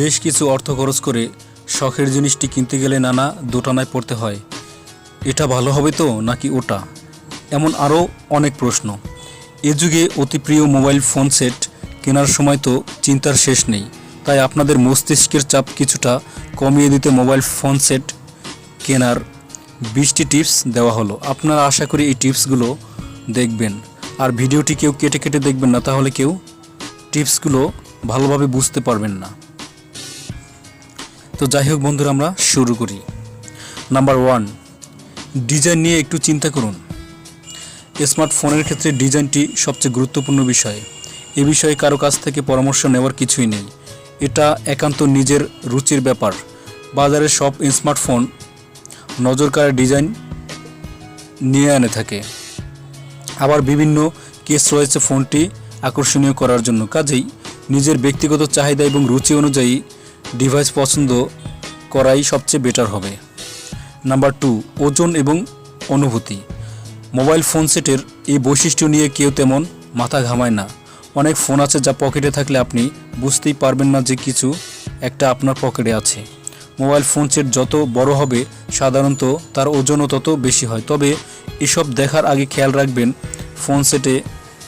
বেশ কিছু অর্থ খরচ করে শখের জিনিসটি কিনতে গেলে নানা দোটানায় পড়তে হয়। এটা ভালো হবে তো, নাকি ওটা? এমন আরও অনেক প্রশ্ন। এ যুগে অতি প্রিয় মোবাইল ফোন সেট কেনার সময় তো চিন্তার শেষ নেই। তাই আপনাদের মস্তিষ্কের চাপ কিছুটা কমিয়ে দিতে মোবাইল ফোন সেট কেনার বিশটি টিপস দেওয়া হলো। আপনারা আশা করি এই টিপসগুলো দেখবেন। আর ভিডিওটি কেউ কেটে কেটে দেখবেন না, তাহলে কেউ টিপসগুলো ভালোভাবে বুঝতে পারবেন না। তো যাই হোক বন্ধুরা, আমরা শুরু করি। নাম্বার ওয়ান ডিজাইন নিয়ে একটু চিন্তা করুন। স্মার্টফোনের ক্ষেত্রে ডিজাইনটি সবচেয়ে গুরুত্বপূর্ণ বিষয়। এ বিষয়ে কারও কাছ থেকে পরামর্শ নেওয়ার কিছুই নেই। এটা একান্ত নিজের রুচির ব্যাপার। বাজারে সব স্মার্টফোন নজর কাড়া ডিজাইন নিয়ে এনে থাকে। আবার বিভিন্ন কেস রয়েছে ফোনটি আকর্ষণীয় করার জন্য। কাজেই নিজের ব্যক্তিগত চাহিদা এবং রুচি অনুযায়ী ডিভাইস পছন্দ করাই সবচেয়ে বেটার হবে। নাম্বার টু ওজন এবং অনুভূতি। মোবাইল ফোন সেটের এই বৈশিষ্ট্য নিয়ে কেউ তেমন মাথা ঘামায় না। অনেক ফোন আছে যা পকেটে থাকলে আপনি বুঝতেই পারবেন না যে কিছু একটা আপনার পকেটে আছে। মোবাইল ফোন সেট যত বড় হবে, সাধারণত তার ওজনও তত বেশি হয়। তবে এসব দেখার আগে খেয়াল রাখবেন ফোন সেটে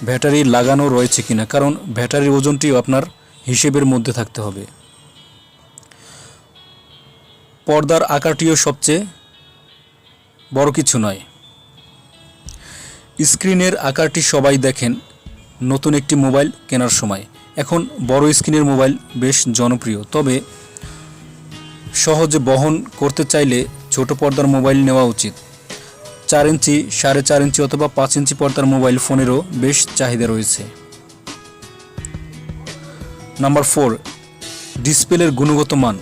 ব্যাটারি লাগানো রয়েছে কিনা। কারণ ব্যাটারির ওজনটিও আপনার হিসেবের মধ্যে থাকতে হবে। পর্দার আকারটিও সবচেয়ে বড় কিছু নয়। স্ক্রিনের আকারটি সবাই দেখেন, নতুন একটি মোবাইল কেনার সময়। এখন বড় স্ক্রিনের মোবাইল বেশ জনপ্রিয়, তবে সহজে বহন করতে চাইলে ছোট পর্দার মোবাইল নেওয়া উচিত। চার ইঞ্চি, সাড়ে চার ইঞ্চি অথবা পাঁচ ইঞ্চি পর্দার মোবাইল ফোনেরও বেশ চাহিদা রয়েছে। নাম্বার ফোর, ডিসপ্লের গুণগত মান।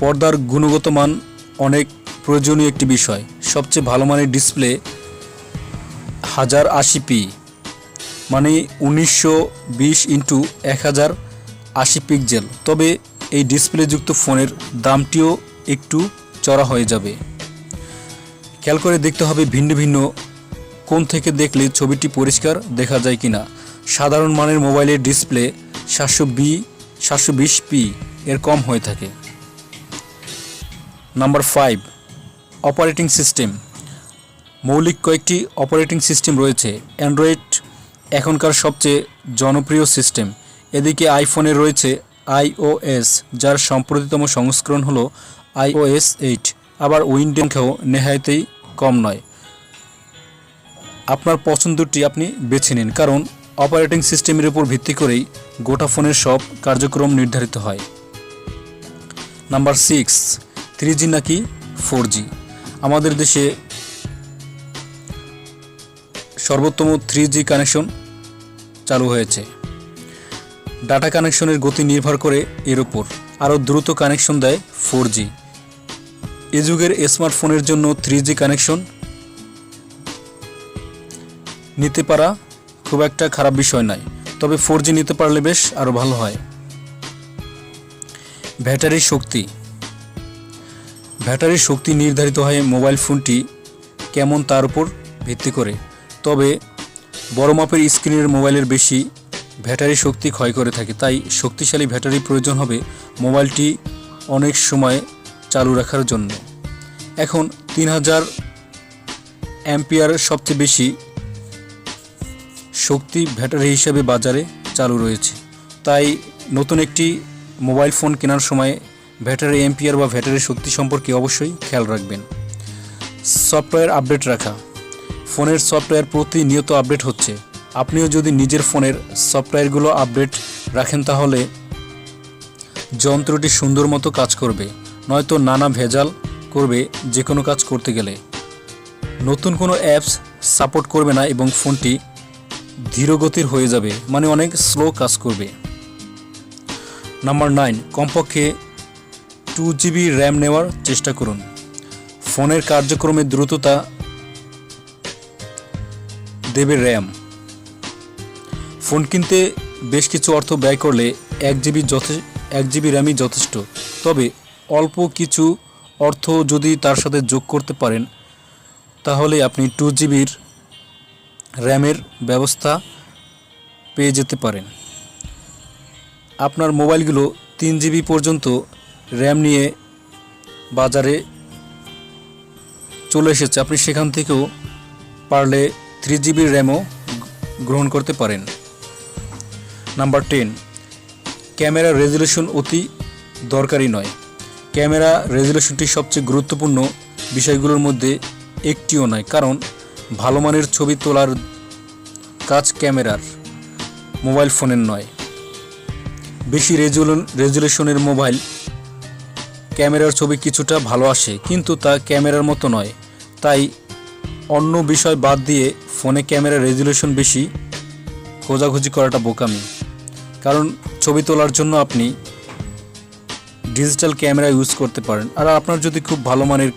পর্দার গুণগত মান অনেক প্রয়োজনীয় একটি বিষয়। সবচেয়ে ভালো মানের ডিসপ্লে হাজার আশি পি মানে উনিশশো বিশ ইন্টু এক হাজার আশি পিক্সেল তবে এই ডিসপ্লেযুক্ত ফোনের দামটিও একটু চড়া হয়ে যাবে। খেয়াল করে দেখতে হবে ভিন্ন ভিন্ন কোণ থেকে দেখলে ছবিটি পরিষ্কার দেখা যায় কিনা। সাধারণ মানের মোবাইলের ডিসপ্লে সাতশো বি, সাতশো বিশ পি এর কম হয়ে থাকে। Number five, operating system. মৌলিক কয়েকটি অপারেটিং সিস্টেম রয়েছে। অ্যান্ড্রয়েড এখনকার সবচেয়ে জনপ্রিয় সিস্টেম। এদিকে আইফোনে রয়েছে আইওএস যার সম্প্রতিতম সংস্করণ হলো আইওএস এইট। আবার উইন্ডোজেও নেহায়তেই কম নয়। আপনার পছন্দটি আপনি বেছে নিন, কারণ অপারেটিং সিস্টেমের উপর ভিত্তি করেই গোটা ফোনের সব কার্যক্রম নির্ধারিত হয়। নাম্বার সিক্স থ্রি জি নাকি ফোর জি আমাদের দেশে সর্বোত্তম থ্রি জি কানেকশন চালু হয়েছে। ডাটা কানেকশনের গতি নির্ভর করে এর ওপর আরও দ্রুত কানেকশন দেয় ফোর জি এ যুগের স্মার্টফোনের জন্য থ্রি জি কানেকশন নিতে পারা খুব একটা খারাপ বিষয় নয়। তবে ফোর নিতে পারলে বেশ আরও ভালো হয়। ব্যাটারির শক্তি ব্যাটারির শক্তি নির্ধারিত হয় মোবাইল ফোনটি কেমন তার উপর ভিত্তি করে। তবে বড় মাপের স্ক্রিনের মোবাইলের বেশি ব্যাটারি শক্তি ক্ষয় করে থাকে, তাই শক্তিশালী ব্যাটারি প্রয়োজন হবে মোবাইলটি অনেক সময় চালু রাখার জন্য। এখন তিন হাজার অ্যাম্পিয়ার সবচেয়ে বেশি শক্তি ব্যাটারি হিসেবে বাজারে চালু রয়েছে। তাই নতুন একটি মোবাইল ফোন কেনার সময় ব্যাটারি এম্পিয়ার বা ব্যাটারি শক্তি সম্পর্কে অবশ্যই খেয়াল রাখবেন। সফটওয়্যার আপডেট রাখা। ফোনের সফটওয়্যার প্রতিনিয়ত আপডেট হচ্ছে। আপনিও যদি নিজের ফোনের সফটওয়্যারগুলো আপডেট রাখেন তাহলে যন্ত্রটি সুন্দর মতো কাজ করবে। নয়তো নানা ভেজাল করবে যে কোনো কাজ করতে গেলে। নতুন কোনো অ্যাপস সাপোর্ট করবে না এবং ফোনটি ধীরগতির হয়ে যাবে মানে অনেক স্লো কাজ করবে। নাম্বার নাইন, কমপক্ষে টু জিবি র্যাম নেওয়ার চেষ্টা করুন। ফোনের কার্যক্রমের দ্রুততা দেবে র্যাম ফোন কিনতে বেশ কিছু অর্থ ব্যয় করলে এক জিবি যথে, এক জিবি র্যামই যথেষ্ট। তবে অল্প কিছু অর্থ যদি তার সাথে যোগ করতে পারেন, তাহলে আপনি টু জিবির র্যামের ব্যবস্থা পেয়ে যেতে পারেন। আপনার মোবাইলগুলো তিন জিবি পর্যন্ত র্যাম নিয়ে বাজারে চলে এসেছে। আপনি সেখান থেকেও পারলে থ্রি জিবি র্যামও গ্রহণ করতে পারেন। নাম্বার টেন ক্যামেরা রেজুলেশন অতি দরকারি নয়। ক্যামেরা রেজুলেশনটি সবচেয়ে গুরুত্বপূর্ণ বিষয়গুলোর মধ্যে একটিও নয়, কারণ ভালো মানের ছবি তোলার কাজ ক্যামেরার, মোবাইল ফোনের নয়। বেশি রেজুলন রেজুলেশনের মোবাইল ক্যামেরার ছবি কিছুটা ভালো আসে, কিন্তু তা ক্যামেরার মতো নয়। তাই অন্য বিষয় বাদ দিয়ে ফোনে ক্যামেরার রেজুলেশন বেশি খোঁজাখুঁজি করাটা বোকামি। কারণ ছবি তোলার জন্য আপনি ডিজিটাল ক্যামেরা ইউজ করতে পারেন। আর আপনার যদি খুব ভালো মানের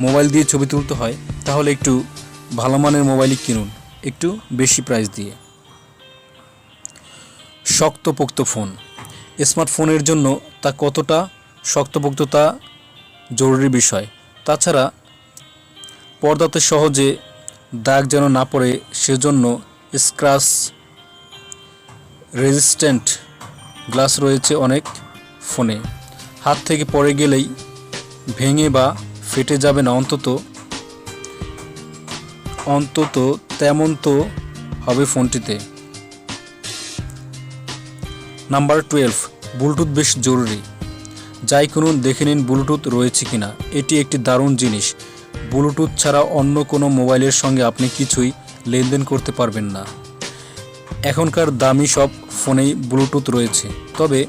মোবাইল দিয়ে ছবি তুলতে হয়, তাহলে একটু ভালো মানের মোবাইলই কিনুন, একটু বেশি প্রাইস দিয়ে। শক্তপোক্ত ফোন। স্মার্টফোনের জন্য তা কতটা শক্তপোক্ততা জরুরি বিষয়। তাছাড়া, পর্দাতে সহজে দাগ যেন না পড়ে, সেজন্য স্ক্রাচ রেজিস্ট্যান্ট গ্লাস রয়েছে অনেক ফোনে। হাত থেকে পড়ে গেলেই ভেঙে বা ফেটে যাবে না, অন্তত অন্তত তেমন তো হবে ফোনটিতে। নাম্বার টুয়েলভ, ব্লুটুথ বেশ জরুরি। যাই করুন দেখে নিন ব্লুটুথ রয়েছে কিনা। এটি একটি দারুণ জিনিস। ব্লুটুথ ছাড়া অন্য কোনো মোবাইলের সঙ্গে আপনি কিছুই লেনদেন করতে পারবেন না। এখনকার দামি সব ফোনেই ব্লুটুথ রয়েছে। তবে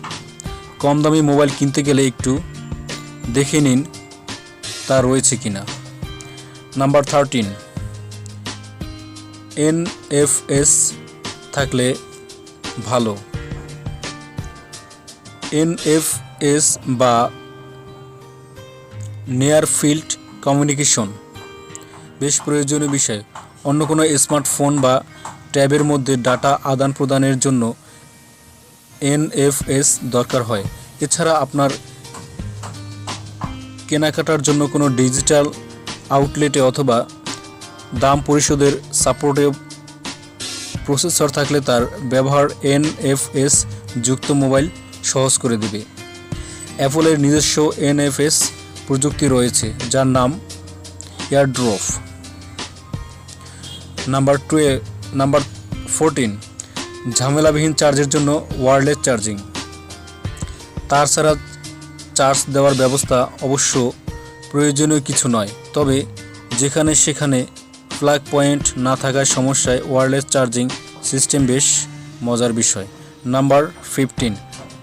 কম দামি মোবাইল কিনতে গেলে একটু দেখে নিন তা রয়েছে কিনা। Number thirteen. এনএফএস থাকলে ভালো। এনএফএস বা নিয়ার ফিল্ড কমিউনিকেশন বেশ প্রয়োজনীয় বিষয়। অন্য কোনো স্মার্টফোন বা ট্যাবের মধ্যে ডাটা আদান প্রদানের জন্য এনএফএস দরকার হয়। এছাড়া আপনার কেনাকাটার জন্য কোনো ডিজিটাল আউটলেটে অথবা দাম পরিশোধের সাপোর্টে প্রসেসর থাকলে তার ব্যবহার এনএফএস যুক্ত মোবাইল সহজ করে দেবে। অ্যাপলের নিজস্ব এনএফএস প্রযুক্তি রয়েছে, যার নাম AirDrop number two, number fourteen, ঝামেলাবিহীন চার্জের জন্য ওয়ারলেস চার্জিং। তার ছাড়া চার্জ দেওয়ার ব্যবস্থা অবশ্য প্রয়োজনীয় কিছু নয়, তবে যেখানে সেখানে প্লাগ পয়েন্ট না থাকার সমস্যায় ওয়ারলেস চার্জিং সিস্টেম বেশ মজার বিষয়। নাম্বার ফিফটিন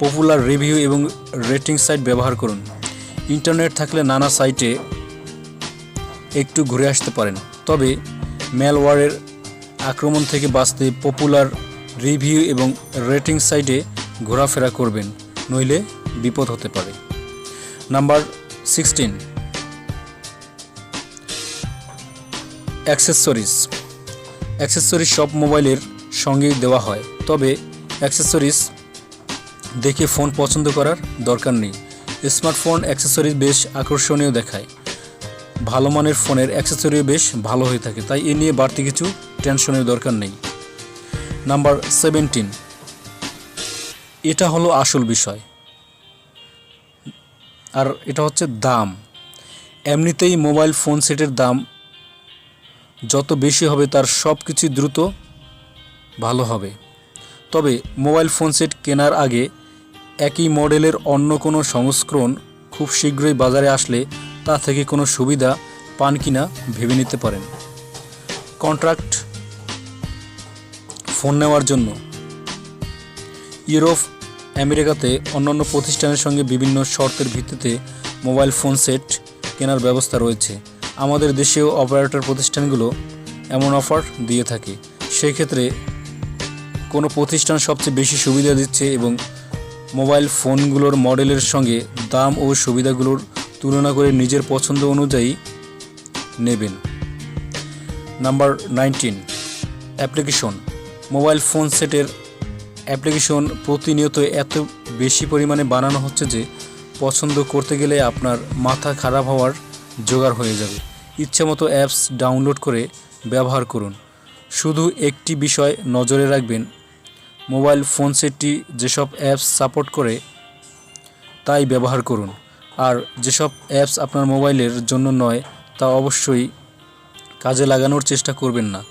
পপুলার রিভিউ এবং রেটিং সাইট ব্যবহার করুন। ইন্টারনেট থাকলে নানা সাইটে একটু ঘুরে আসতে পারেন। তবে ম্যালওয়ারের আক্রমণ থেকে বাঁচতে পপুলার রিভিউ এবং রেটিং সাইটে ঘোরাফেরা করবেন, নইলে বিপদ হতে পারে। নাম্বার সিক্সটিন অ্যাক্সেসরিজ অ্যাক্সেসরিজ সব মোবাইলের সঙ্গেই দেওয়া হয়। তবে অ্যাক্সেসরিজ দেখে ফোন পছন্দ করার দরকার নেই। স্মার্টফোন অ্যাক্সেসরিজ বেশ আকর্ষণীয় দেখায়। ভালো মানের ফোনের অ্যাক্সেসরিও বেশ ভালো হয়ে থাকে, তাই এ নিয়ে বাড়তি কিছু টেনশনের দরকার নেই। Number seventeen. এটা হলো আসল বিষয়। আর এটা হচ্ছে দাম। এমনিতেই মোবাইল ফোন সেটের দাম যত বেশি হবে তার সব কিছু দ্রুত ভালো হবে। তবে মোবাইল ফোন সেট কেনার আগে একই মডেলের অন্য কোনো সংস্করণ খুব শীঘ্রই বাজারে আসলে তা থেকে কোনো সুবিধা পান কিনা ভেবে নিতে পারেন। কন্ট্রাক্ট ফোন নেওয়ার জন্য। ইউরোপ, আমেরিকাতে অন্যান্য প্রতিষ্ঠানের সঙ্গে বিভিন্ন শর্তের ভিত্তিতে মোবাইল ফোন সেট কেনার ব্যবস্থা রয়েছে। আমাদের দেশেও অপারেটর প্রতিষ্ঠানগুলো এমন অফার দিয়ে থাকে। সেক্ষেত্রে কোনো প্রতিষ্ঠান সবচেয়ে বেশি সুবিধা দিচ্ছে এবং মোবাইল ফোনগুলোর মডেলের সঙ্গে দাম ও সুবিধাগুলোর তুলনা করে নিজের পছন্দ অনুযায়ী নেবেন। Number nineteen, application. Mobile phone সেটের অ্যাপ্লিকেশন প্রতিনিয়ত এত বেশি পরিমাণে বানানো হচ্ছে যে পছন্দ করতে গেলে আপনার মাথা খারাপ হওয়ার জোগাড় হয়ে যাবে। ইচ্ছামতো অ্যাপস ডাউনলোড করে ব্যবহার করুন। শুধু একটি বিষয় নজরে রাখবেন মোবাইল ফোন সেটটি যেসব অ্যাপস সাপোর্ট করে, তাই ব্যবহার করুন। আর যেসব অ্যাপস আপনার মোবাইলের জন্য নয়, তা অবশ্যই কাজে লাগানোর চেষ্টা করবেন না।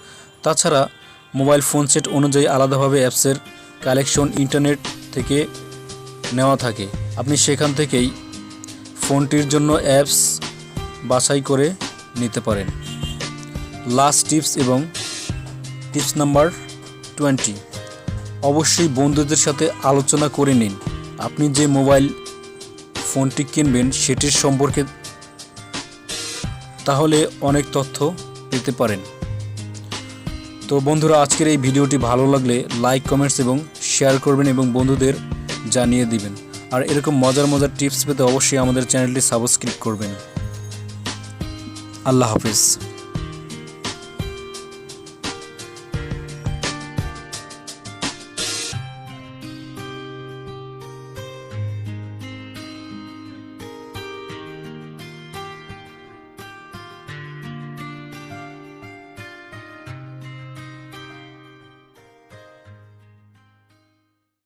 তাছাড়া, মোবাইল ফোন সেট অনুযায়ী আলাদাভাবে অ্যাপসের কালেকশন ইন্টারনেট থেকে নেওয়া থাকে। আপনি সেখান থেকেই ফোনটির জন্য অ্যাপস বাছাই করে নিতে পারেন। লাস্ট টিপস এবং টিপস নাম্বার টোয়েন্টি। অবশ্যই বন্ধুদের সাথে আলোচনা করে নিন। আপনি যে মোবাইল ফোনটি কিনবেন সেটির সম্পর্কে তাহলে অনেক তথ্য পেতে পারেন। তো বন্ধুরা, আজকের এই ভিডিওটি ভালো লাগলে লাইক, কমেন্টস এবং শেয়ার করবেন এবং বন্ধুদের জানিয়ে দিবেন। আর এরকম মজার মজার টিপস পেতে অবশ্যই আমাদের চ্যানেলটি সাবস্ক্রাইব করবেন। আল্লাহ হাফিজ।